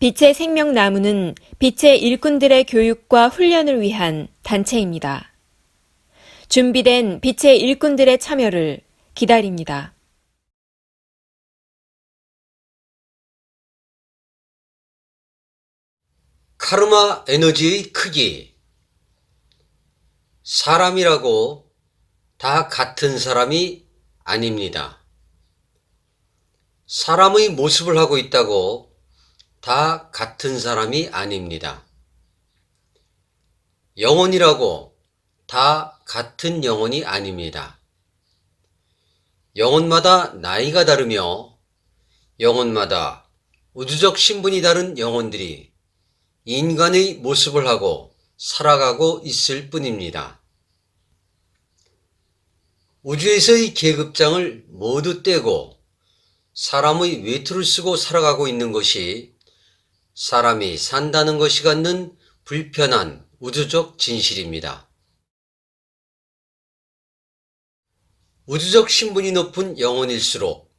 빛의 생명나무는 빛의 일꾼들의 교육과 훈련을 위한 단체입니다. 준비된 빛의 일꾼들의 참여를 기다립니다. 카르마 에너지의 크기. 사람이라고 다 같은 사람이 아닙니다. 사람의 모습을 하고 있다고 다 같은 사람이 아닙니다. 영혼이라고 다 같은 영혼이 아닙니다. 영혼마다 나이가 다르며 영혼마다 우주적 신분이 다른 영혼들이 인간의 모습을 하고 살아가고 있을 뿐입니다. 우주에서의 계급장을 모두 떼고 사람의 외투를 쓰고 살아가고 있는 것이 사람이 산다는 것이 갖는 불편한 우주적 진실입니다. 우주적 신분이 높은 영혼일수록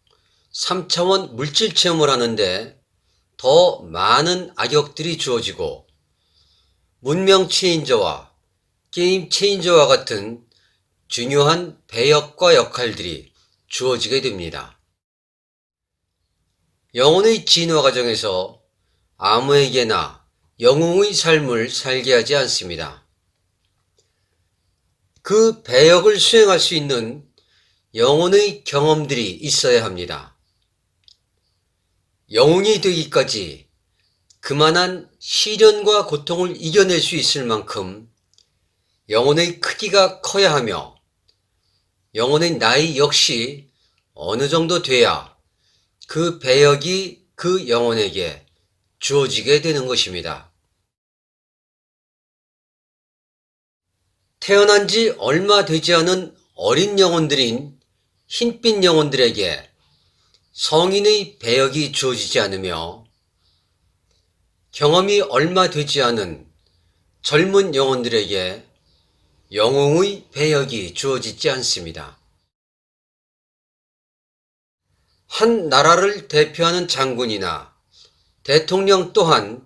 3차원 물질 체험을 하는데 더 많은 악역들이 주어지고 문명 체인저와 게임 체인저와 같은 중요한 배역과 역할들이 주어지게 됩니다. 영혼의 진화 과정에서 아무에게나 영웅의 삶을 살게 하지 않습니다. 그 배역을 수행할 수 있는 영혼의 경험들이 있어야 합니다. 영웅이 되기까지 그만한 시련과 고통을 이겨낼 수 있을 만큼 영혼의 크기가 커야 하며 영혼의 나이 역시 어느 정도 돼야 그 배역이 그 영혼에게 주어지게 되는 것입니다. 태어난 지 얼마 되지 않은 어린 영혼들인 흰빛 영혼들에게 성인의 배역이 주어지지 않으며 경험이 얼마 되지 않은 젊은 영혼들에게 영웅의 배역이 주어지지 않습니다. 한 나라를 대표하는 장군이나 대통령 또한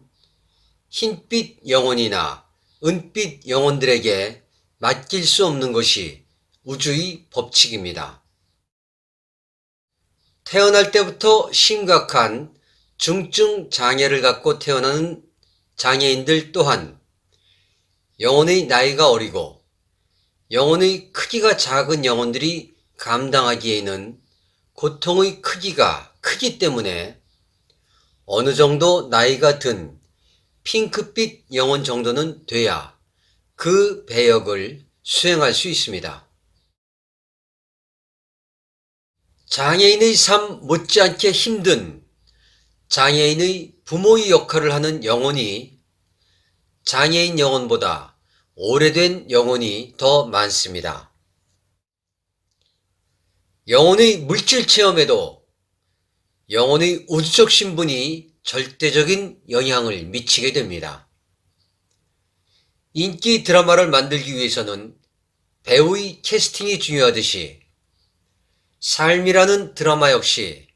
흰빛 영혼이나 은빛 영혼들에게 맡길 수 없는 것이 우주의 법칙입니다. 태어날 때부터 심각한 중증 장애를 갖고 태어나는 장애인들 또한 영혼의 나이가 어리고 영혼의 크기가 작은 영혼들이 감당하기에는 고통의 크기가 크기 때문에 어느 정도 나이가 든 핑크빛 영혼 정도는 돼야 그 배역을 수행할 수 있습니다. 장애인의 삶 못지않게 힘든 장애인의 부모의 역할을 하는 영혼이 장애인 영혼보다 오래된 영혼이 더 많습니다. 영혼의 물질 체험에도 영혼의 우주적 신분이 절대적인 영향을 미치게 됩니다. 인기 드라마를 만들기 위해서는 배우의 캐스팅이 중요하듯이 삶이라는 드라마 역시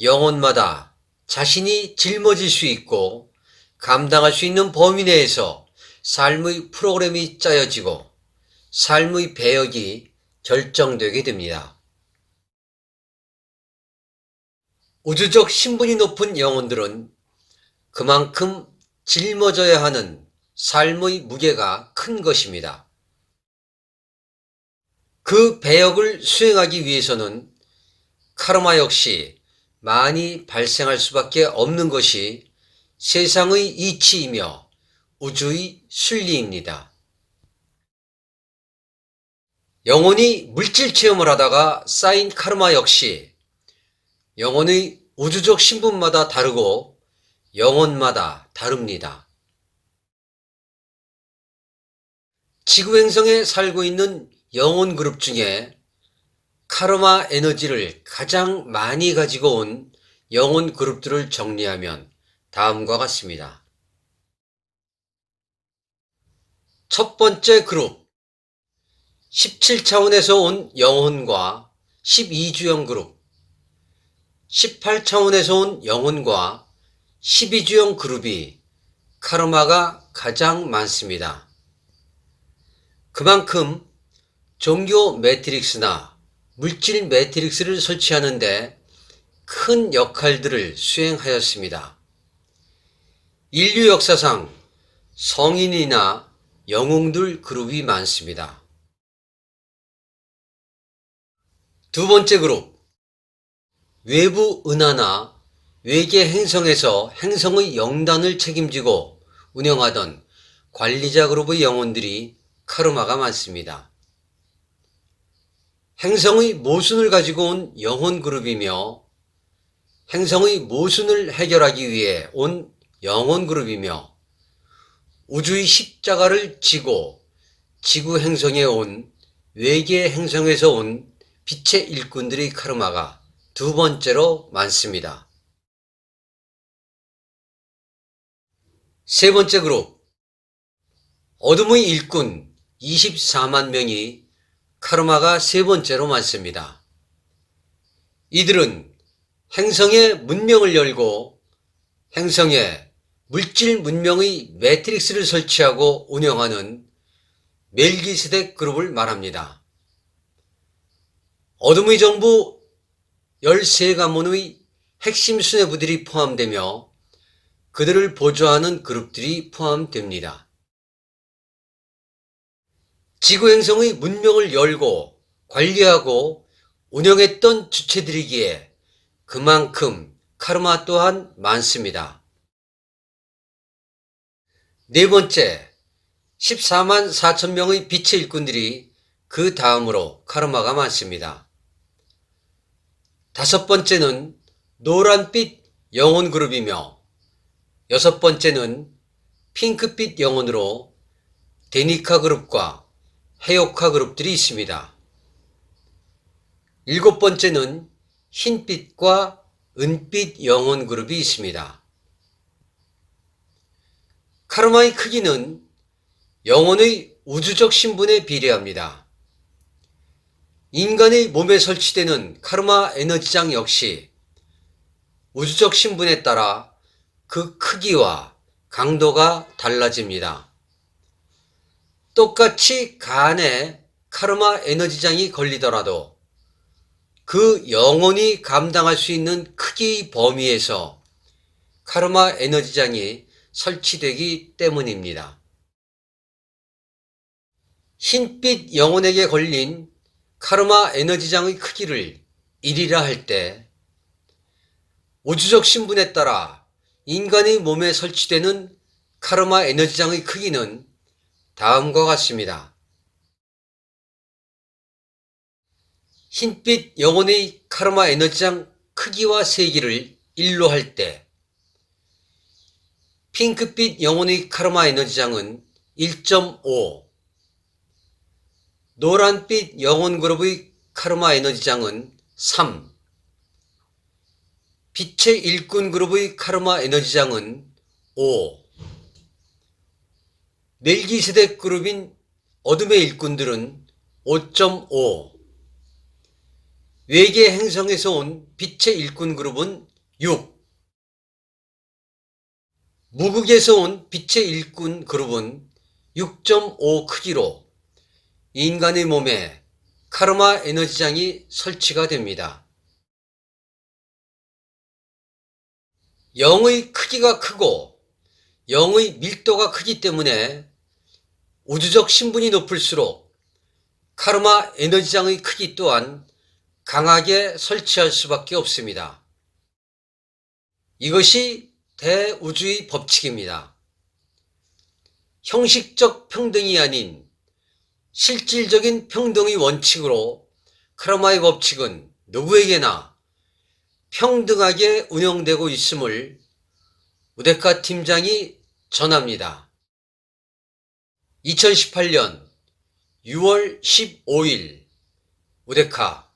영혼마다 자신이 짊어질 수 있고 감당할 수 있는 범위 내에서 삶의 프로그램이 짜여지고 삶의 배역이 결정되게 됩니다. 우주적 신분이 높은 영혼들은 그만큼 짊어져야 하는 삶의 무게가 큰 것입니다. 그 배역을 수행하기 위해서는 카르마 역시 많이 발생할 수밖에 없는 것이 세상의 이치이며 우주의 순리입니다. 영혼이 물질 체험을 하다가 쌓인 카르마 역시 영혼의 우주적 신분마다 다르고 영혼마다 다릅니다. 지구 행성에 살고 있는 영혼 그룹 중에 카르마 에너지를 가장 많이 가지고 온 영혼 그룹들을 정리하면 다음과 같습니다. 첫 번째 그룹 17차원에서 온 영혼과 12주형 그룹 18차원에서 온 영혼과 12주형 그룹이 카르마가 가장 많습니다. 그만큼 종교 매트릭스나 물질 매트릭스를 설치하는데 큰 역할들을 수행하였습니다. 인류 역사상 성인이나 영웅들 그룹이 많습니다. 두 번째 그룹. 외부 은하나 외계 행성에서 행성의 영단을 책임지고 운영하던 관리자 그룹의 영혼들이 카르마가 많습니다. 행성의 모순을 가지고 온 영혼 그룹이며 행성의 모순을 해결하기 위해 온 영혼 그룹이며 우주의 십자가를 지고 지구 행성에 온 외계 행성에서 온 빛의 일꾼들의 카르마가 두 번째로 많습니다. 세 번째 그룹. 어둠의 일꾼 24만 명이 카르마가 세 번째로 많습니다. 이들은 행성의 문명을 열고 행성에 물질 문명의 매트릭스를 설치하고 운영하는 멜기세덱 그룹을 말합니다. 어둠의 정부 13가문의 핵심 수뇌부들이 포함되며 그들을 보조하는 그룹들이 포함됩니다. 지구 행성의 문명을 열고 관리하고 운영했던 주체들이기에 그만큼 카르마 또한 많습니다. 네 번째, 14만 4천 명의 빛의 일꾼들이 그 다음으로 카르마가 많습니다. 다섯 번째는 노란빛 영혼 그룹이며 여섯 번째는 핑크빛 영혼으로 데니카 그룹과 헤오카 그룹들이 있습니다. 일곱 번째는 흰빛과 은빛 영혼 그룹이 있습니다. 카르마의 크기는 영혼의 우주적 신분에 비례합니다. 인간의 몸에 설치되는 카르마 에너지장 역시 우주적 신분에 따라 그 크기와 강도가 달라집니다. 똑같이 간에 카르마 에너지장이 걸리더라도 그 영혼이 감당할 수 있는 크기의 범위에서 카르마 에너지장이 설치되기 때문입니다. 흰빛 영혼에게 걸린 카르마 에너지장의 크기를 1이라 할 때 우주적 신분에 따라 인간의 몸에 설치되는 카르마 에너지장의 크기는 다음과 같습니다. 흰빛 영혼의 카르마 에너지장 크기와 세기를 1로 할 때 핑크빛 영혼의 카르마 에너지장은 1.5 노란빛 영혼 그룹의 카르마 에너지장은 3 빛의 일꾼 그룹의 카르마 에너지장은 5 멜기세덱 그룹인 어둠의 일꾼들은 5.5 외계 행성에서 온 빛의 일꾼 그룹은 6 무극에서 온 빛의 일꾼 그룹은 6.5 크기로 인간의 몸에 카르마 에너지장이 설치가 됩니다. 영의 크기가 크고 영의 밀도가 크기 때문에 우주적 신분이 높을수록 카르마 에너지장의 크기 또한 강하게 설치할 수밖에 없습니다. 이것이 대우주의 법칙입니다. 형식적 평등이 아닌 실질적인 평등의 원칙으로 카르마의 법칙은 누구에게나 평등하게 운영되고 있음을 우데카 팀장이 전합니다. 2018년 6월 15일 우데카